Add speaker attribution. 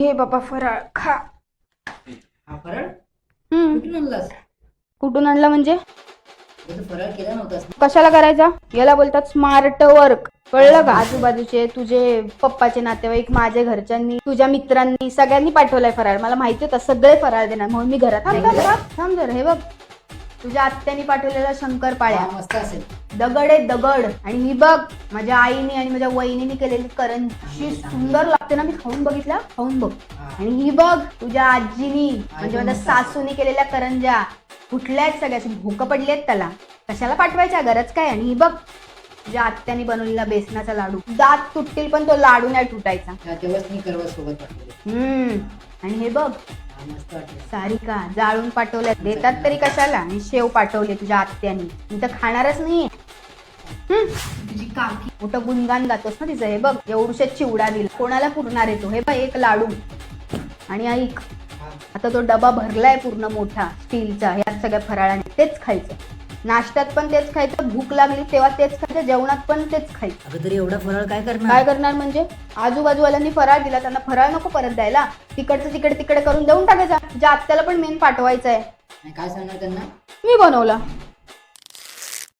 Speaker 1: हे बाबा फराळ खा.
Speaker 2: हा फराळ?
Speaker 1: हम्म.
Speaker 2: कुठून आणलास?
Speaker 1: कुठून आणला म्हणजे?
Speaker 2: तू फराळ केला नव्हतास. ना?
Speaker 1: कशाला करायचा? याला बोलतात स्मार्ट वर्क. कळलं का? आजूबाजूचे तुझे पप्पाचे नातेवाईक माझ्या घरच्यांनी तुझ्या मित्रांनी सगळ्यांनी पाठवलाय फराळ. मला माहिती होतं सगळे फराळ देणार. म्हणून मी घरात थांब थांब, थांब, थांब जरा हे बघ. तुझ्या आत्यानी पाठवलेला शंकरपाळ्या.
Speaker 2: हा, मस्त असेल.
Speaker 1: दगड आहे दगड. आणि मी बघ माझ्या आईने आणि माझ्या वहिनीने केलेली करंजी सुंदर लागते ना मी खाऊन बघितल्या खाऊन बघ.
Speaker 2: हा.
Speaker 1: आणि ही बघ तुझ्या आजीनी म्हणजे माझ्या. सासूनी केलेल्या करंजा आहेत सगळ्या? अशी भूक पडली आहेत त्याला. कशाला पाठवायच्या? गरज काय? आणि ही बग तुझ्या आत्याने बनवलेला बेसनाचा लाडू. दात तुटतील पण तो लाडू नाही तुटायचा.
Speaker 2: हा, तेव्हाच मी करवा सोबत पाठवले.
Speaker 1: हम्म. आणि हे बघ
Speaker 2: हा, मस्त वाटलं.
Speaker 1: सारिका जाळून पाठवल्या. देतात तरी कशाला? आणि शेव पाठवले तुझ्या आत्यानी. मी तर खाणारच नाहीये. हम्म. तुझी काकी. मोठं गुणगान गातोस ना तिचं हे बघ एवढूशे चिवडा दिला. कोणाला पुरणार येतो हे बघ एक लाडू. आणि ऐक. आता तो डबा भरलाय पूर्ण मोठा स्टीलचा यात सगळ्या फराळाने. तेच खायचं. नाश्त्यात पण तेच खायचं भूक लागली तेव्हा तेच खायचं जेवणात पण तेच खायचं.
Speaker 2: अगं तरी एवढा फराळ काय
Speaker 1: काय
Speaker 2: करणार
Speaker 1: करणार म्हणजे? आजूबाजूवाल्यांनी फराळ दिला त्यांना फराळ नको परत द्यायला. तिकडचं तिकडे तिकडे करून देऊन टाकायचा. तुझ्या आत्याला पण मेन पाठवायचं आहे
Speaker 2: काय सांगणार त्यांना?
Speaker 1: मी बनवला.